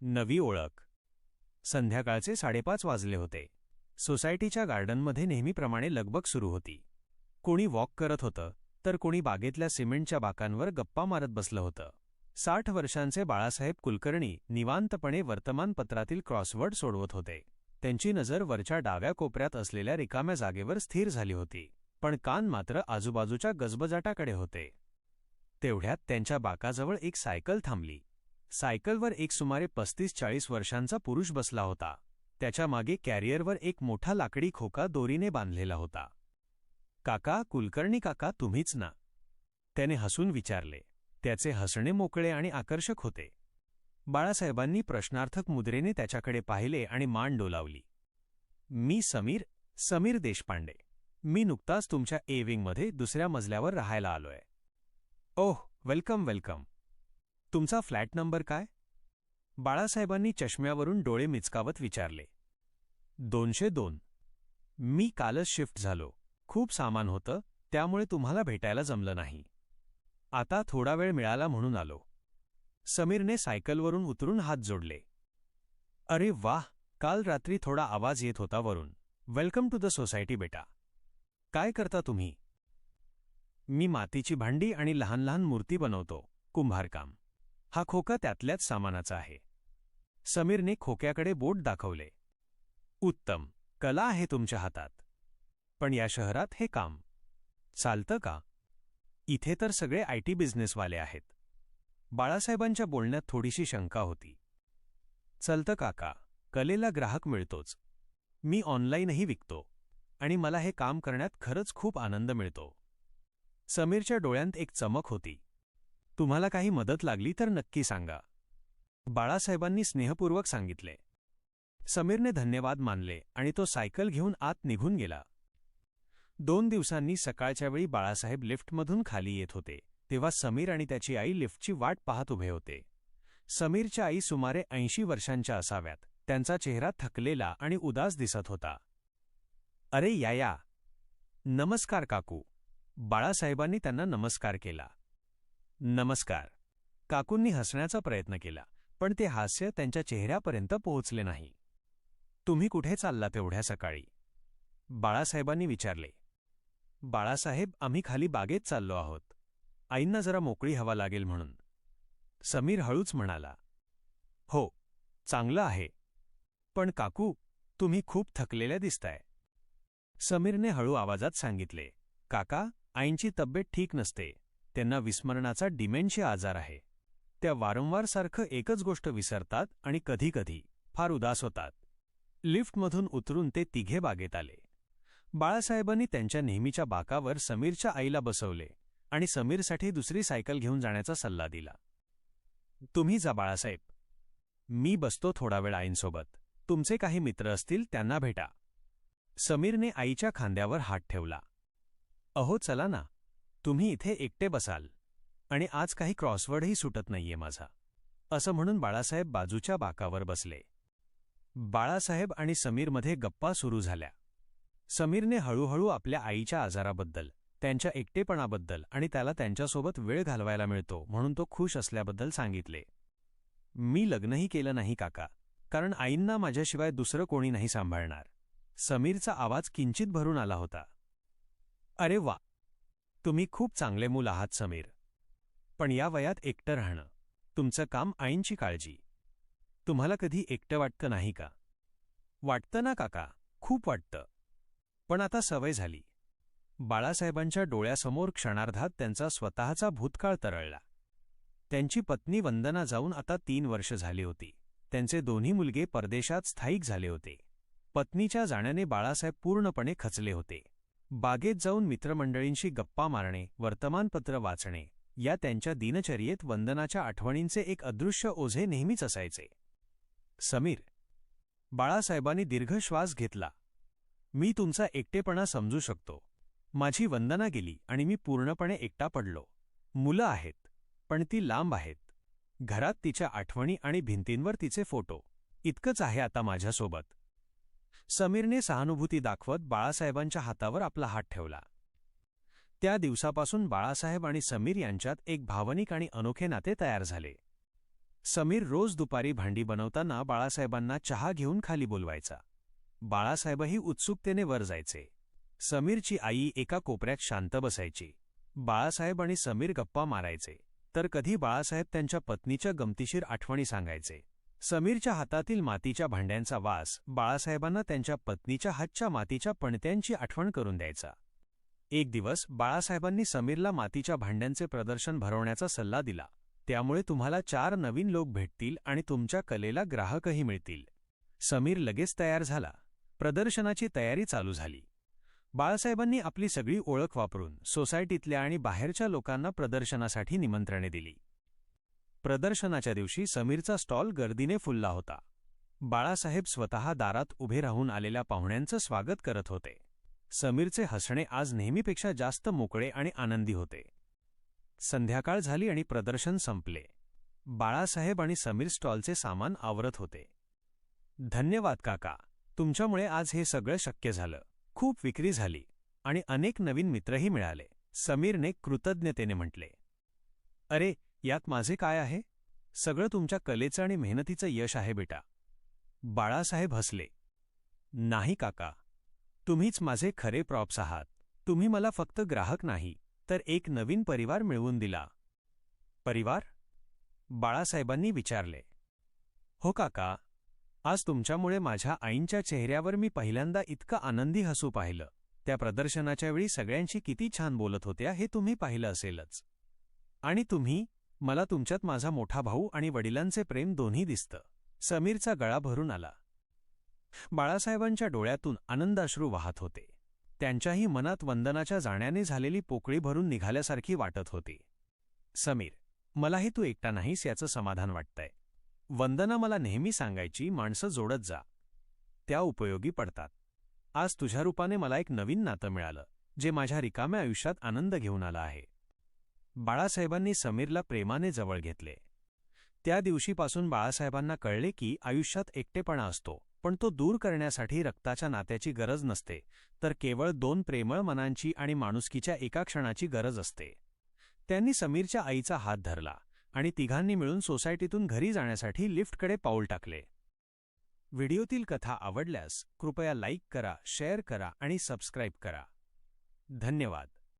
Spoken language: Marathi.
नवी ओळख. संध्याकाळचे साडेपाच वाजले होते. सोसायटीच्या गार्डनमध्ये नेहमीप्रमाणे लगबग सुरू होती. कोणी वॉक करत होतं तर कोणी बागेतल्या सिमेंटच्या बाकांवर गप्पा मारत बसलं होतं. साठ वर्षांचे बाळासाहेब कुलकर्णी निवांतपणे वर्तमानपत्रातील क्रॉसवर्ड सोडवत होते. त्यांची नजर वरच्या डाव्या कोपऱ्यात असलेल्या रिकाम्या जागेवर स्थिर झाली होती पण कान मात्र आजूबाजूच्या गजबजाटाकडे होते. तेवढ्यात त्यांच्या बाकाजवळ एक सायकल थांबली. सायकलवर एक सुमारे पस्तीस चाळीस वर्षांचा पुरुष बसला होता. त्याच्यामागे कॅरियरवर एक मोठा लाकडी खोका दोरीने बांधलेला होता. काका कुलकर्णी काका तुम्हीच ना. त्याने हसून विचारले. त्याचे हसणे मोकळे आणि आकर्षक होते. बाळासाहेबांनी प्रश्नार्थक मुद्रेने त्याच्याकडे पाहिले आणि मान डोलावली. मी समीर समीर देशपांडे. मी नुकताच तुमच्या एविंगमध्ये दुसऱ्या मजल्यावर राहायला आलोय. Oh welcome welcome. तुमचा फ्लॅट नंबर काय? बाळासाहेबांनी चष्म्यावरून डोळे मिचकावत विचारले. दोनशे दोन. मी कालच शिफ्ट झालो. खूप सामान होतं त्यामुळे तुम्हाला भेटायला जमलं नाही. आता थोडा वेळ मिळाला म्हणून आलो. समीरने सायकलवरून उतरून हात जोडले. अरे वाह! काल रात्री थोडा आवाज येत होता वरून. वेलकम टू द सोसायटी बेटा. काय करता तुम्ही? मी मातीची भांडी आणि लहान लहान मूर्ती बनवतो. कुंभारकाम. हा खोका त्यातल्याच सामानाचा आहे. समीरने खोक्याकडे बोट दाखवले. उत्तम कला आहे तुमच्या हातात. पण या शहरात हे काम चालतं का? इथे तर सगळे आय टी बिझनेसवाले आहेत. बाळासाहेबांच्या बोलण्यात थोडीशी शंका होती. चलतं काका कलेला ग्राहक मिळतोच. मी ऑनलाईनही विकतो आणि मला हे काम करण्यात खरंच खूप आनंद मिळतो. समीरच्या डोळ्यांत एक चमक होती. तुम्हाला काही मदत लागली तर नक्की सांगा. बाळासाहेबांनी स्नेहपूर्वक सांगितले. समीरने धन्यवाद मानले आणि तो सायकल घेऊन आत निघून गेला. दोन दिवसांनी सकाळच्या वेळी बाळासाहेब लिफ्टमधून खाली येत होते तेव्हा समीर आणि त्याची आई लिफ्टची वाट पाहत उभे होते. समीरच्या आई सुमारे ऐंशी वर्षांच्या असाव्यात त्यांचा चेहरा थकलेला आणि उदास दिसत होता. अरे या या. नमस्कार काकू. बाळासाहेबांनी त्यांना नमस्कार केला. नमस्कार. काकूंनी हसण्याचा प्रयत्न केला पण ते हास्य त्यांच्या चेहऱ्यापर्यंत पोहोचले नाही. तुम्ही कुठे चालला तेवढ्या सकाळी? बाळासाहेबांनी विचारले. बाळासाहेब आम्ही खाली बागेत चाललो आहोत. आईंना जरा मोकळी हवा लागेल म्हणून. समीर हळूच म्हणाला. हो चांगलं आहे. पण काकू तुम्ही खूप थकलेल्या दिसताय. समीरने हळू आवाजात सांगितले. काका आईंची तब्येत ठीक नसते. त्यांना विस्मरणाचा डिमेन्शिया आजार आहे. त्या वारंवार सारखं एकच गोष्ट विसरतात आणि कधीकधी फार उदास होतात. लिफ्टमधून उतरून ते तिघे बागेत आले. बाळासाहेबांनी त्यांच्या नेहमीच्या बाकावर समीरच्या आईला बसवले आणि समीरसाठी दुसरी सायकल घेऊन जाण्याचा सल्ला दिला. तुम्ही जा बाळासाहेब. मी बसतो थोडा वेळ आईंसोबत. तुमचे काही मित्र असतील त्यांना भेटा. समीरने आईच्या खांद्यावर हात ठेवला. अहो चला ना. तुम्ही इथे एकटे बसाल. आणि आज काही क्रॉसवर्डही सुटत नाहीये माझा. असं म्हणून बाळासाहेब बाजूच्या बाकावर बसले. बाळासाहेब आणि समीरमध्ये गप्पा सुरू झाल्या. समीरने हळूहळू आपल्या आईच्या आजाराबद्दल त्यांच्या एकटेपणाबद्दल आणि त्याला त्यांच्यासोबत वेळ घालवायला मिळतो म्हणून तो खुश असल्याबद्दल सांगितले. मी लग्नही केलं नाही काका. कारण आईंना माझ्याशिवाय दुसरं कोणी नाही सांभाळणार. समीरचा आवाज किंचित भरून आला होता. अरे वा! तुम्ही खूप चांगले मूल आहात समीर. पण या वयात एकटं राहणं तुमचं काम आईंची काळजी. तुम्हाला कधी एकटं वाटतं नाही का? वाटतं ना काका. खूप वाटतं. पण आता सवय झाली. बाळासाहेबांच्या डोळ्यासमोर क्षणार्धात त्यांचा स्वतःचा भूतकाळ तरळला. त्यांची पत्नी वंदना जाऊन आता तीन वर्ष झाली होती. त्यांचे दोन्ही मुलगे परदेशात स्थायिक झाले होते. पत्नीच्या जाण्याने बाळासाहेब पूर्णपणे खचले होते. बागेत जाऊन मित्रमंडळींशी गप्पा मारणे वर्तमानपत्र वाचणे या त्यांच्या दिनचर्येत वंदनाच्या आठवणींचे एक अदृश्य ओझे नेहमीच असायचे. समीर बाळासाहेबांनी दीर्घ श्वास घेतला. मी तुमचा एकटेपणा समजू शकतो. माझी वंदना गेली आणि मी पूर्णपणे एकटा पडलो. मुलं आहेत पण ती लांब आहेत. घरात तिच्या आठवणी आणि भिंतींवर तिचे फोटो. इतकंच आहे आता माझ्यासोबत. समीरने सहानुभूती दाखवत बाळासाहेबांच्या हातावर आपला हात ठेवला. त्या दिवसापासून बाळासाहेब आणि समीर यांच्यात एक भावनिक आणि अनोखे नाते तयार झाले. समीर रोज दुपारी भांडी बनवताना बाळासाहेबांना चहा घेऊन खाली बोलवायचा. बाळासाहेबही उत्सुकतेने वर जायचे. समीरची आई एका कोपऱ्यात शांत बसायची. बाळासाहेब आणि समीर गप्पा मारायचे. तर कधी बाळासाहेब त्यांच्या पत्नीच्या गमतीशीर आठवणी सांगायचे. समीरच्या हातातील मातीच्या भांड्यांचा वास बाळासाहेबांना त्यांच्या पत्नीच्या हातच्या मातीच्या पणत्यांची आठवण करून द्यायचा. एक दिवस बाळासाहेबांनी समीरला मातीच्या भांड्यांचे प्रदर्शन भरवण्याचा सल्ला दिला. त्यामुळे तुम्हाला चार नवीन लोक भेटतील आणि तुमच्या कलेला ग्राहकही मिळतील. समीर लगेच तयार झाला. प्रदर्शनाची तयारी चालू झाली. बाळासाहेबांनी आपली सगळी ओळख वापरून सोसायटीतल्या आणि बाहेरच्या लोकांना प्रदर्शनासाठी निमंत्रणे दिली. प्रदर्शनाच्या दिवशी समीरचा स्टॉल गर्दीने फुलला होता. बाळासाहेब स्वतः दारात उभे राहून आलेल्या पाहुण्यांचं स्वागत करत होते. समीरचे हसणे आज नेहमीपेक्षा जास्त मोकळे आणि आनंदी होते. संध्याकाळ झाली आणि प्रदर्शन संपले. बाळासाहेब आणि समीर स्टॉलचे सामान आवरत होते. धन्यवाद काका तुमच्यामुळे आज हे सगळं शक्य झालं. खूप विक्री झाली आणि अनेक नवीन मित्रही मिळाले. समीरने कृतज्ञतेने म्हटले. अरे यात माझे काय आहे? सगळं तुमच्या कलेचं आणि मेहनतीचं यश आहे बेटा. बाळासाहेब हसले. नाही काका. तुम्हीच माझे खरे प्रॉप्स आहात. तुम्ही मला फक्त ग्राहक नाही तर एक नवीन परिवार मिळवून दिला. परिवार? बाळासाहेबांनी विचारले. हो काका. आज तुमच्यामुळे माझ्या आईंच्या चेहऱ्यावर मी पहिल्यांदा इतकं आनंदी हसू पाहिलं. त्या प्रदर्शनाच्या वेळी सगळ्यांशी किती छान बोलत होत्या हे तुम्ही पाहिलं असेलच. आणि तुम्ही? मला तुमच्यात माझा मोठा भाऊ आणि वडिलांचे प्रेम दोन्ही दिसतं. समीरचा गळा भरून आला. बाळासाहेबांच्या डोळ्यातून आनंदाश्रू वाहत होते. त्यांच्याही मनात वंदनाच्या जाण्याने झालेली पोकळी भरून निघाल्यासारखी वाटत होती. समीर मलाही तू एकटा नाहीस याचं समाधान वाटतंय. वंदना मला नेहमी सांगायची माणसं जोडत जा. त्या उपयोगी पडतात. आज तुझ्या रूपाने मला एक नवीन नातं मिळालं जे माझ्या रिकाम्या आयुष्यात आनंद घेऊन आला आहे. बाळासाहेबांनी समीरला प्रेमाने जवळ घेतले. त्या दिवशीपासून बाळासाहेबांना कळले की आयुष्यात एकटेपणा असतो पण तो दूर करण्यासाठी रक्ताच्या नात्याची गरज नसते तर केवळ दोन प्रेमळ मनांची आणि माणुसकीच्या एका क्षणाची गरज असते. त्यांनी समीरच्या आईचा हात धरला आणि तिघांनी मिळून सोसायटीतून घरी जाण्यासाठी लिफ्टकडे पाऊल टाकले. व्हिडिओतील कथा आवडल्यास कृपया लाईक करा शेअर करा आणि सबस्क्राईब करा. धन्यवाद.